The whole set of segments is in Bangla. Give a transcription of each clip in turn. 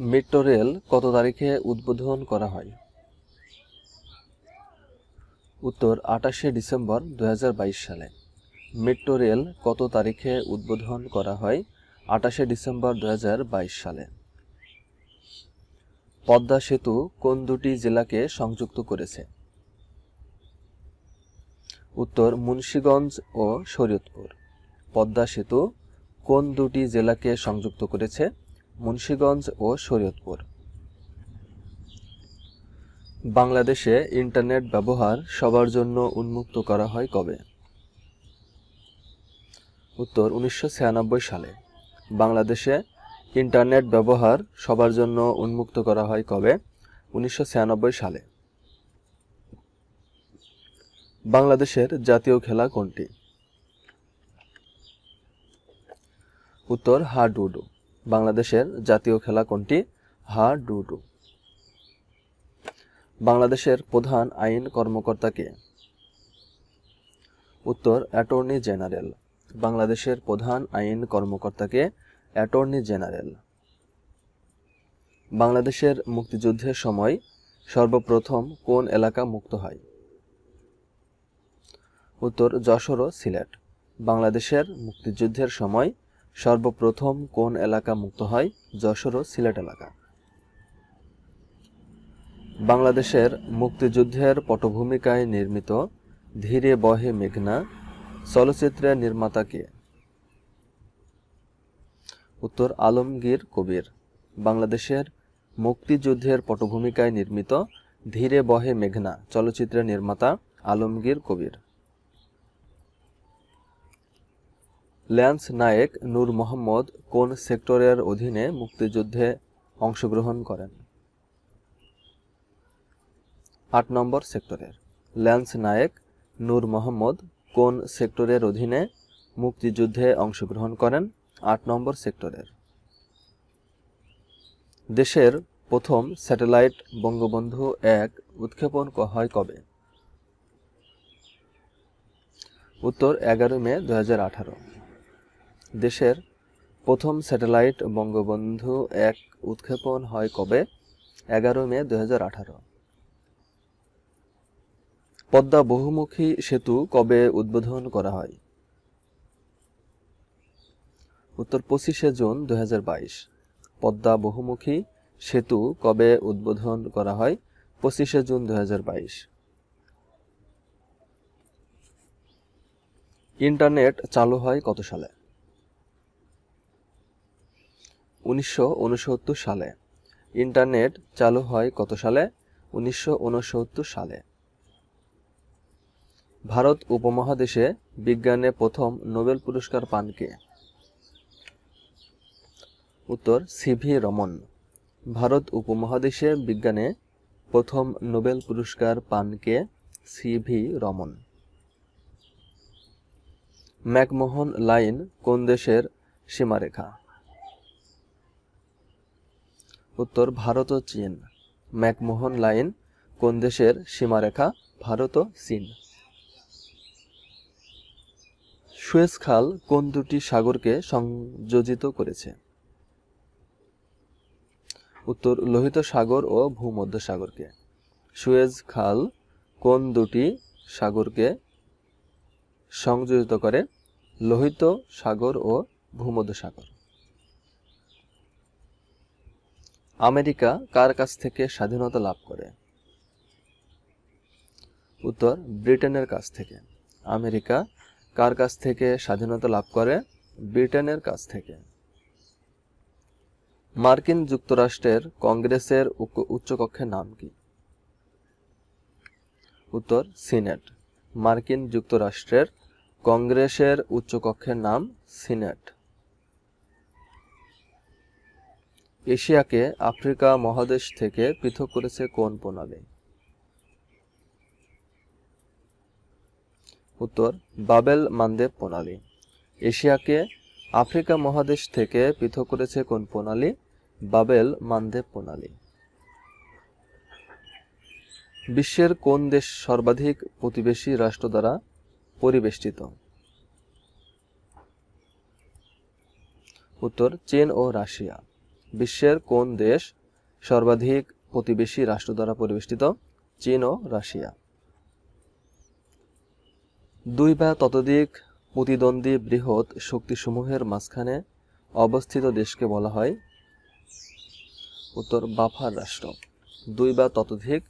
মেট্রো রেল কত তারিখে উদ্বোধন করা হয়? উত্তর, আটাশে ডিসেম্বর দু হাজার বাইশ সালে। মেট্রো রেল কত তারিখে উদ্বোধন করা হয়? আটাশে ডিসেম্বর দু হাজার বাইশ সালে। পদ্মা সেতু কোন দুটি জেলাকে সংযুক্ত করেছে? উত্তর, মুন্সীগঞ্জ ও শরীয়তপুর। পদ্মা সেতু কোন দুটি জেলাকে সংযুক্ত করেছে? মুন্সিগঞ্জ ও শরীয়তপুর। বাংলাদেশে ইন্টারনেট ব্যবহার সবার জন্য উন্মুক্ত করা হয় কবে? উত্তর, উনিশশো ছিয়ানব্বই সালে। বাংলাদেশে ইন্টারনেট ব্যবহার সবার জন্য উন্মুক্ত করা হয় কবে? উনিশশো ছিয়ানব্বই সালে। বাংলাদেশের জাতীয় খেলা কোনটি? উত্তর, হাডুডু। বাংলাদেশের জাতীয় খেলা কোনটি? হাডুডু বাংলাদেশের প্রধান আইন কর্মকর্তা কে? উত্তর, অ্যাটর্নি জেনারেল। বাংলাদেশের প্রধান আইন কর্মকর্তাকে অ্যাটর্নি জেনারেল। বাংলাদেশের মুক্তিযুদ্ধের সময় সর্বপ্রথম কোন এলাকা মুক্ত হয়? উত্তর, যশোর ও সিলেট। বাংলাদেশের মুক্তিযুদ্ধের সময় সর্বপ্রথম কোন এলাকা মুক্ত হয়? যশোর ও সিলেট এলাকা। বাংলাদেশের মুক্তিযুদ্ধের পটভূমিকায় নির্মিত ধীরে বহে মেঘনা চলচ্চিত্রের নির্মাতা কে? উত্তর আলমগীর কবির। বাংলাদেশের মুক্তিযুদ্ধের পটভূমিকায় নির্মিত ধীরে বহে মেঘনা চলচ্চিত্রের নির্মাতা আলমগীর কবির। ল্যান্স নায়েক নূর মোহাম্মদ কোন সেক্টরের অধীনে মুক্তিযুদ্ধে অংশগ্রহণ করেন? আট নম্বর সেক্টরের। ল্যান্স নায়েক নূর মোহাম্মদ কোন সেক্টরের অধীনে মুক্তিযুদ্ধে অংশগ্রহণ করেন? আট নম্বর সেক্টরের। দেশের প্রথম স্যাটেলাইট বঙ্গবন্ধু এক উৎক্ষেপণ হয় কবে? উত্তর এগারো মে দু হাজার আঠারো। দেশের প্রথম স্যাটেলাইট বঙ্গবন্ধু এক উৎক্ষেপণ হয় কবে? এগারো মে দু হাজার আঠারো। পদ্মা বহুমুখী সেতু কবে উদ্বোধন করা হয়? উত্তর পঁচিশে জুন দু হাজার বাইশ। পদ্মা বহুমুখী সেতু কবে উদ্বোধন করা হয়? পঁচিশে জুন দুহাজার বাইশ। ইন্টারনেট চালু হয় কত সালে? উনিশশো উনসত্তর সালে। ইন্টারনেট চালু হয় কত সালে? উনিশশো উনসত্তর সালে। ভারত উপমহাদেশে বিজ্ঞানে প্রথম নোবেল পুরস্কার পান কে? উত্তর সিভি রমন। ভারত উপমহাদেশে বিজ্ঞানে প্রথম নোবেল পুরস্কার পান কে? সিভি রমন। ম্যাকমোহন লাইন কোন দেশের সীমারেখা? উত্তর ভারত ও চীন। ম্যাকমোহন লাইন কোন দেশের সীমারেখা, ভারত ও চীন? সুয়েজ খাল কোন দুটি সাগরকে সংযোজিত করেছে? উত্তর, লোহিত সাগর ও ভূমধ্য সাগরকে। সুয়েজ খাল কোন দুটি সাগরকে সংযোজিত করে? লোহিত সাগর ও ভূমধ্য সাগর। আমেরিকা কার কাছ থেকে স্বাধীনতা লাভ করে? উত্তর, ব্রিটেনের কাছ থেকে। আমেরিকা কার কাছ থেকে স্বাধীনতা লাভ করে? ব্রিটেনের কাছ থেকে। মার্কিন যুক্তরাষ্ট্রের কংগ্রেসের উচ্চকক্ষের নাম কি? উত্তর, সিনেট। মার্কিন যুক্তরাষ্ট্রের কংগ্রেসের উচ্চকক্ষের নাম সিনেট। এশিয়াকে আফ্রিকা মহাদেশ থেকে পৃথক করেছে কোন প্রণালী? উত্তর, বাবেল মানদেব প্রণালী। এশিয়াকে আফ্রিকা মহাদেশ থেকে পৃথক করেছে কোন প্রণালী? বাবেল মানদেব প্রণালী। বিশ্বের কোন দেশ সর্বাধিক প্রতিবেশী রাষ্ট্র দ্বারা পরিবেষ্টিত? উত্তর, চীন ও রাশিয়া। বিশ্বের কোন দেশ সর্বাধিক প্রতিবেশী রাষ্ট্র দ্বারা পরিবেষ্টিত? চীন ও রাশিয়া। দুই বা ততোধিক প্রতিদ্বন্দ্বী বৃহৎ শক্তিসমূহের মাঝখানে অবস্থিত দেশকে বলা হয় উত্তর বাফার রাষ্ট্র। দুই বা ততোধিক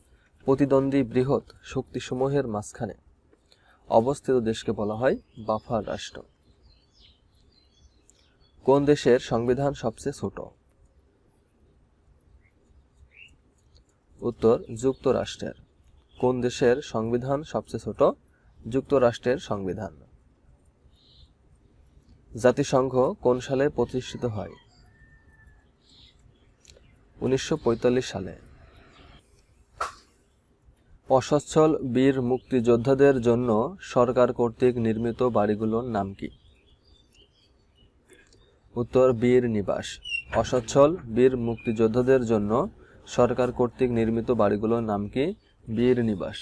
প্রতিদ্বন্দ্বী বৃহৎ শক্তিসমূহের মাঝখানে অবস্থিত দেশকে বলা হয় বাফার রাষ্ট্র। কোন দেশের সংবিধান সবচেয়ে ছোট? উত্তর, যুক্তরাষ্ট্রের। কোন দেশের সংবিধান সবচেয়ে ছোট? যুক্তরাষ্ট্রের সংবিধান। জাতিসংঘ কোন সালে প্রতিষ্ঠিত হয়? উনিশশো পঁয়তাল্লিশ সালে। অসচ্ছল বীর মুক্তিযোদ্ধাদের জন্য সরকার কর্তৃক নির্মিত বাড়িগুলোর নাম কি? উত্তর, বীর নিবাস। অসচ্ছল বীর মুক্তিযোদ্ধাদের জন্য সরকার কর্তৃক নির্মিত বাড়িগুলোর নাম কি? বীর নিবাস।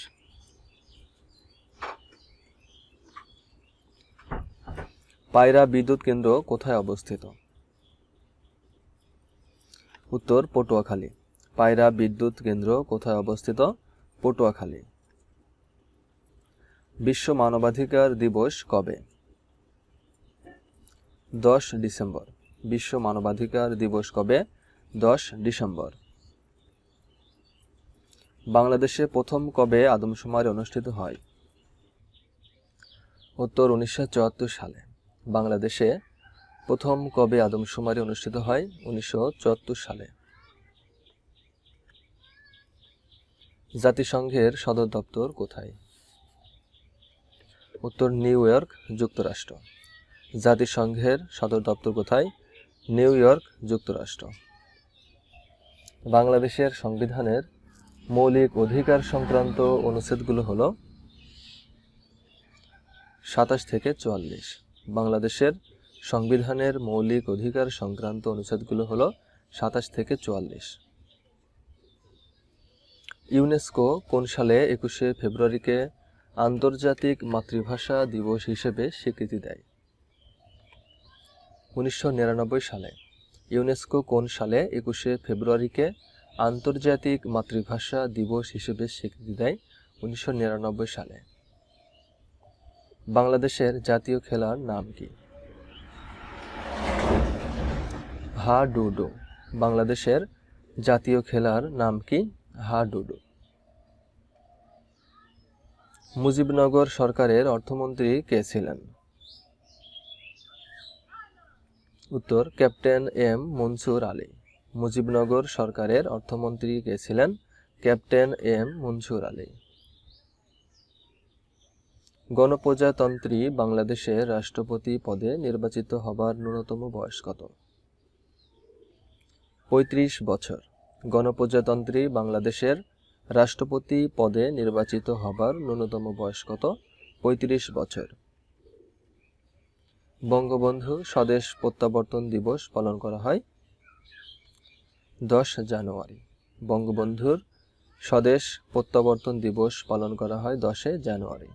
পায়রা বিদ্যুৎ কেন্দ্র কোথায় অবস্থিত? উত্তর, পটুয়াখালী। পায়রা বিদ্যুৎ কেন্দ্র কোথায় অবস্থিত? পটুয়াখালী। বিশ্ব মানবাধিকার দিবস কবে? দশ ডিসেম্বর। বিশ্ব মানবাধিকার দিবস কবে? দশ ডিসেম্বর। বাংলাদেশে প্রথম কবে আদমশুমারি অনুষ্ঠিত হয়? উত্তর উনিশশো চুয়াত্তর সালে। বাংলাদেশে প্রথম কবে আদমশুমারি অনুষ্ঠিত হয়? উনিশশো চুয়াত্তর সালে। জাতিসংঘের সদর দপ্তর কোথায়? উত্তর নিউ ইয়র্ক, যুক্তরাষ্ট্র। জাতিসংঘের সদর দপ্তর কোথায়? নিউ ইয়র্ক, যুক্তরাষ্ট্র। বাংলাদেশের সংবিধানের মৌলিক অধিকার সংক্রান্ত অনুচ্ছেদগুলো হলো সাতাশ থেকে চুয়াল্লিশ। বাংলাদেশের সংবিধানের মৌলিক অধিকার সংক্রান্ত অনুচ্ছেদগুলো হলো সাতাশ থেকে চুয়াল্লিশ। ইউনেস্কো কোন সালে একুশে ফেব্রুয়ারিকে আন্তর্জাতিক মাতৃভাষা দিবস হিসেবে স্বীকৃতি দেয়? উনিশশো নিরানব্বই সালে। ইউনেস্কো কোন সালে একুশে ফেব্রুয়ারিকে আন্তর্জাতিক মাতৃভাষা দিবস হিসেবে স্বীকৃতি দেয় উনিশশো নিরানব্বই সালে। বাংলাদেশের জাতীয় খেলার নাম কি? হা ডুডু বাংলাদেশের জাতীয় খেলার নাম কি? হা ডুডু মুজিবনগর সরকারের অর্থমন্ত্রী কে ছিলেন? উত্তর, ক্যাপ্টেন এম মনসুর আলী। মুজিবনগর সরকারের অর্থমন্ত্রী কে ছিলেন? Captain M. মনসুর আলী। গণপ্রজাতন্ত্রী বাংলাদেশের রাষ্ট্রপতি পদে নির্বাচিত হবার ন্যূনতম বয়স কত? পঁয়ত্রিশ বছর। গণপ্রজাতন্ত্রী বাংলাদেশের রাষ্ট্রপতি পদে নির্বাচিত হবার ন্যূনতম বয়স কত? পঁয়ত্রিশ বছর। বঙ্গবন্ধু স্বদেশ প্রত্যাবর্তন দিবস পালন করা হয় দশ জানুয়ারি। বঙ্গবন্ধুর স্বদেশ প্রত্যাবর্তন দিবস পালন করা হয় দশে জানুয়ারি।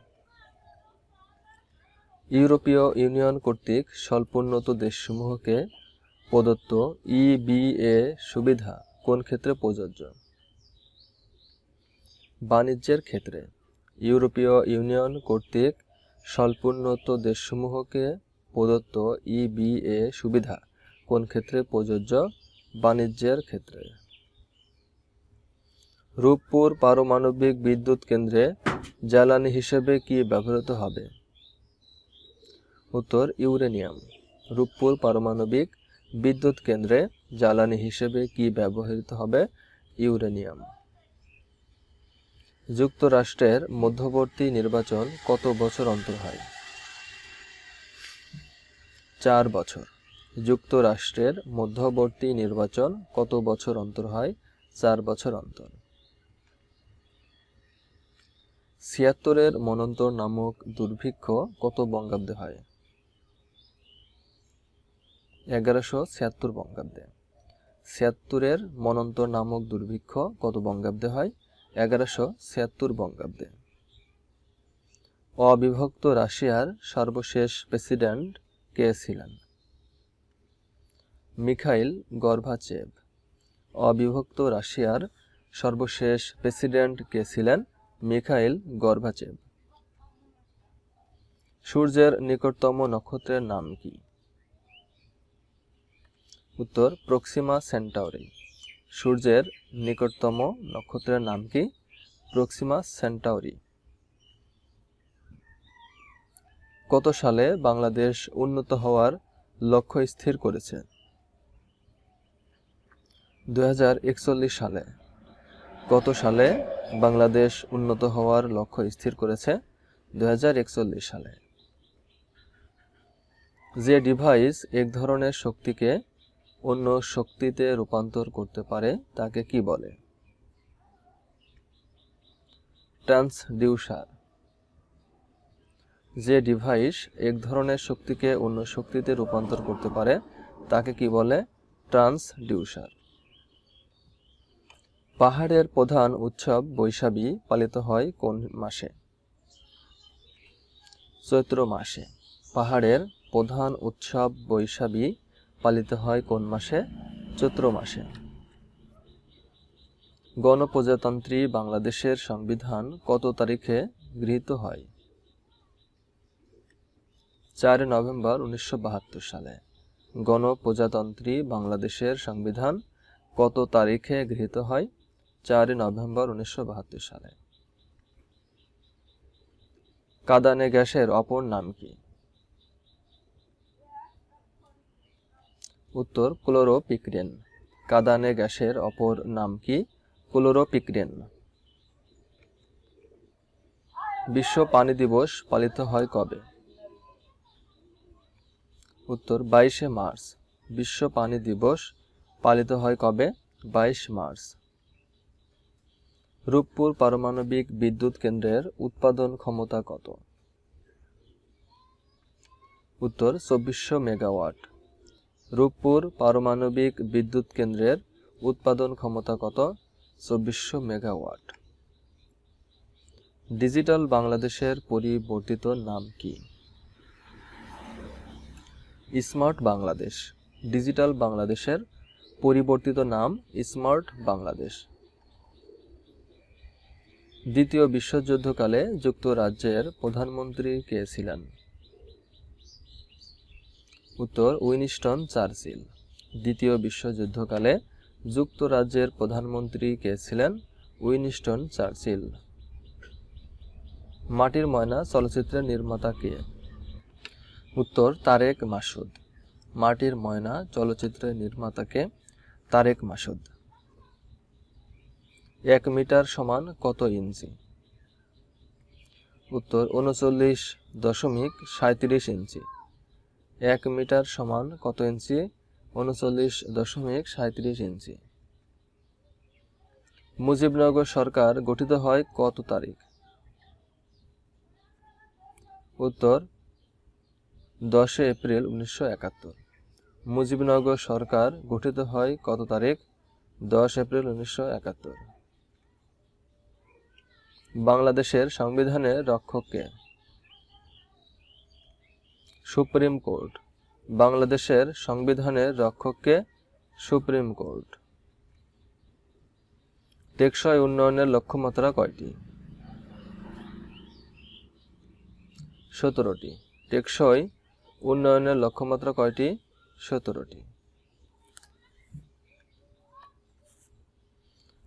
ইউরোপীয় ইউনিয়ন কর্তৃক স্বল্পোন্নত দেশসমূহকে প্রদত্ত ইবিএ সুবিধা কোন ক্ষেত্রে প্রযোজ্য? বাণিজ্যের ক্ষেত্রে। ইউরোপীয় ইউনিয়ন কর্তৃক স্বল্পোন্নত দেশসমূহকে প্রদত্ত ইবিএ সুবিধা কোন ক্ষেত্রে প্রযোজ্য? বাণিজ্যের ক্ষেত্রে। রূপপুর পারমাণবিক বিদ্যুৎ কেন্দ্রে জ্বালানি হিসেবে কি ব্যবহৃত হবে? উত্তর, ইউরেনিয়াম। রূপপুর পারমাণবিক বিদ্যুৎ কেন্দ্রে জ্বালানি হিসেবে কি ব্যবহৃত হবে? ইউরেনিয়াম। যুক্তরাষ্ট্রের মধ্যবর্তী নির্বাচন কত বছর অন্তর হয়? চার বছর। যুক্তরাষ্ট্রের মধ্যবর্তী নির্বাচন কত বছর অন্তর হয়? চার বছর অন্তর। ছিয়াত্তরের মনন্তর নামক দুর্ভিক্ষ কত বঙ্গাব্দে হয়? এগারোশো ছিয়াত্তর বঙ্গাব্দে। ছিয়াত্তরের মনন্তর নামক দুর্ভিক্ষ কত বঙ্গাব্দে হয়? এগারোশো ছিয়াত্তর বঙ্গাব্দে। অবিভক্ত রাশিয়ার সর্বশেষ প্রেসিডেন্ট কে ছিলেন? মিখাইল গর্ভাচেভ অবিভক্ত রাশিয়ার সর্বশেষ প্রেসিডেন্ট কে ছিলেন মিখাইল গর্বাচেভ সূর্যের নিকটতম নক্ষত্রের নাম কি? উত্তর, প্রক্সিমা সেন্টাউরি। সূর্যের নিকটতম নক্ষত্রের নাম কি? Proxima Centauri. কত সালে বাংলাদেশ উন্নত হওয়ার লক্ষ্য স্থির করেছে? দু হাজার একচল্লিশ সালে। কত সালে বাংলাদেশ উন্নত হওয়ার লক্ষ্য স্থির করেছে দু হাজার একচল্লিশ সালে। যে ডিভাইস এক ধরনের শক্তিকে অন্য শক্তিতে রূপান্তর করতে পারে, তাকে কি বলে? ট্রান্সডিউসার। যে ডিভাইস এক ধরনের শক্তিকে অন্য শক্তিতে রূপান্তর করতে পারে, তাকে কি বলে? ট্রান্সডিউসার। পাহাড়ের প্রধান উৎসব বৈশাখী পালিত হয় কোন মাসে? চৈত্র মাসে। পাহাড়ের প্রধান উৎসব বৈশাখী পালিত হয় কোন মাসে? চৈত্র মাসে। গণপ্রজাতন্ত্রী বাংলাদেশের সংবিধান কত তারিখে গৃহীত হয়? চার নভেম্বর উনিশশো বাহাত্তর সালে। গণপ্রজাতন্ত্রী বাংলাদেশের সংবিধান কত তারিখে গৃহীত হয়? চার নভেম্বর উনিশশো বাহাত্তর সালে। কাদানে গ্যাসের অপর নাম কি? উত্তর, ক্লোরোপিক্রেন। কাদানে গ্যাসের অপর নাম কি? ক্লোরোপিক্রেন। বিশ্ব পানি দিবস পালিত হয় কবে? উত্তর, বাইশে মার্চ। বিশ্ব পানি দিবস পালিত হয় কবে? বাইশ মার্চ। রূপপুর পারমাণবিক বিদ্যুৎ কেন্দ্রের উৎপাদন ক্ষমতা কত? উত্তর, চব্বিশশো মেগাওয়াট। রূপপুর পারমাণবিক বিদ্যুৎ কেন্দ্রের উৎপাদন ক্ষমতা কত? চব্বিশশো মেগাওয়াট। ডিজিটাল বাংলাদেশের পরিবর্তিত নাম কি? স্মার্ট বাংলাদেশ। ডিজিটাল বাংলাদেশের পরিবর্তিত নাম স্মার্ট বাংলাদেশ। দ্বিতীয় বিশ্বযুদ্ধকালে যুক্তরাজ্যের প্রধানমন্ত্রী কে ছিলেন? উত্তর, উইনিস্টন চার্চিল। দ্বিতীয় বিশ্বযুদ্ধকালে যুক্তরাজ্যের প্রধানমন্ত্রী কে ছিলেন? Winston Churchill. মাটির ময়না চলচ্চিত্রের নির্মাতা কে? উত্তর, তারেক মাসুদ। মাটির ময়না চলচ্চিত্রের নির্মাতাকে তারেক মাসুদ। এক মিটার সমান কত ইঞ্চি? উত্তর, উনচল্লিশ দশমিক সাঁত্রিশ ইঞ্চি। এক মিটার সমান কত ইঞ্চি? উনচল্লিশ দশমিক সাঁত্রিশ ইঞ্চি। মুজিবনগর সরকার গঠিত হয় কত তারিখ? উত্তর, দশে এপ্রিল উনিশশো একাত্তর। মুজিবনগর সরকার গঠিত হয় কত তারিখ? দশ এপ্রিল উনিশশো একাত্তর। বাংলাদেশের সংবিধানের রক্ষক কে সুপ্রিম কোর্ট। বাংলাদেশের সংবিধানের রক্ষককে সুপ্রিম কোর্ট। টেকসই উন্নয়নের লক্ষ্যমাত্রা কয়টি? সতেরোটি। টেকসই উন্নয়নের লক্ষ্যমাত্রা কয়টি? সতেরোটি।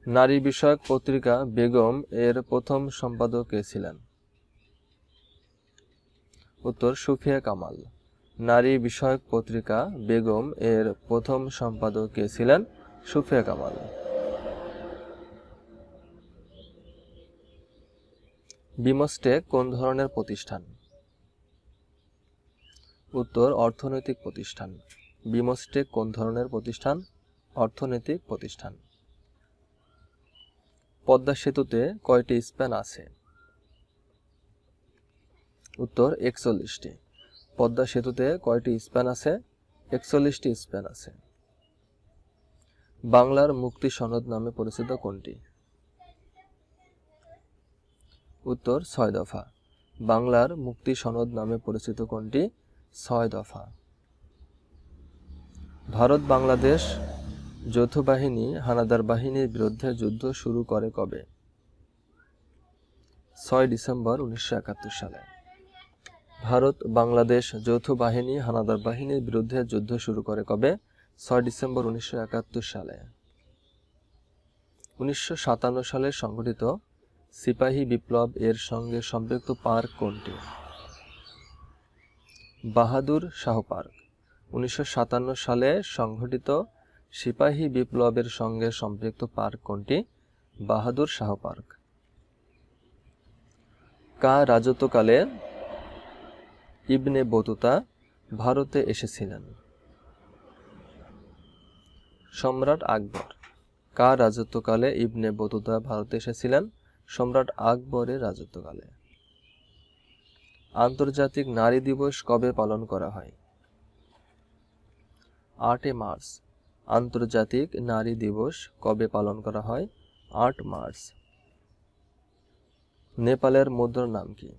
নারী বিষয়ক পত্রিকা বেগম এর প্রথম সম্পাদক কে ছিলেন। উত্তর, সুফিয়া কামাল। নারী বিষয়ক পত্রিকা বেগম এর প্রথম সম্পাদক কে ছিলেন সুফিয়া কামাল। বিমস্টেক কোন ধরনের প্রতিষ্ঠান? উত্তর, অর্থনৈতিক প্রতিষ্ঠান। বিমস্টেক কোন ধরনের প্রতিষ্ঠান? অর্থনৈতিক প্রতিষ্ঠান। পদ্মা সেতুতে কয়টি স্প্যান আছে? উত্তর, একচল্লিশটি। পদ্মা সেতুতে কয়টি স্প্যান আছে? একচল্লিশটি স্প্যান আছে। বাংলার মুক্তি সনদ নামে পরিচিত কোনটি? উত্তর, ছয় দফা। বাংলার মুক্তি সনদ নামে পরিচিত কোনটি? ছয় দফা। ভারত, বাংলাদেশ যৌথ বাহিনী হানাদার বাহিনীর বিরুদ্ধে যুদ্ধ শুরু করে কবে? ছয় ডিসেম্বর উনিশশো একাত্তর সালে। ভারত, বাংলাদেশ যৌথ বাহিনী হানাদার বাহিনীর বিরুদ্ধে যুদ্ধ শুরু করে কবে? ছয় ডিসেম্বর উনিশশো একাত্তর সালে। উনিশশো সাতান্ন সালে সংঘটিত সিপাহী বিপ্লব এর সঙ্গে সম্পৃক্ত পার্ক কোনটি? বাহাদুর শাহ পার্ক। উনিশশো সাতান্ন সালে সংঘটিত সিপাহী বিপ্লবের সঙ্গে সম্পৃক্ত পার্ক কোনটি? বাহাদুর শাহ পার্ক। কা রাজত্বকালে ইবনে বতুতা ভারতে এসেছিলেন। সম্রাট আকবর। কা রাজত্বকালে ইবনে বতুতা ভারতে এসেছিলেন। সম্রাট আকবরের রাজত্বকালে। আন্তর্জাতিক নারী দিবস কবে পালন করা হয়? আটই মার্চ আন্তর্জাতিক নারী দিবস কবে পালন করা হয়? আট মার্চ। নেপালের মুদ্রার নাম কি?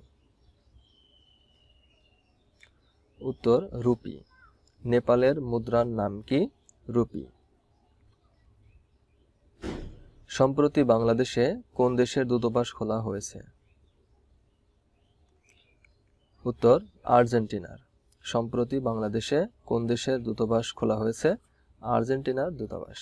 উত্তর, রুপি। নেপালের মুদ্রার নাম কি? রুপি। সম্প্রতি বাংলাদেশে কোন দেশের দূতাবাস খোলা হয়েছে? উত্তর, আর্জেন্টিনার। সম্প্রতি বাংলাদেশে কোন দেশের দূতাবাস খোলা হয়েছে? আর্জেন্টিনার দূতাবাস।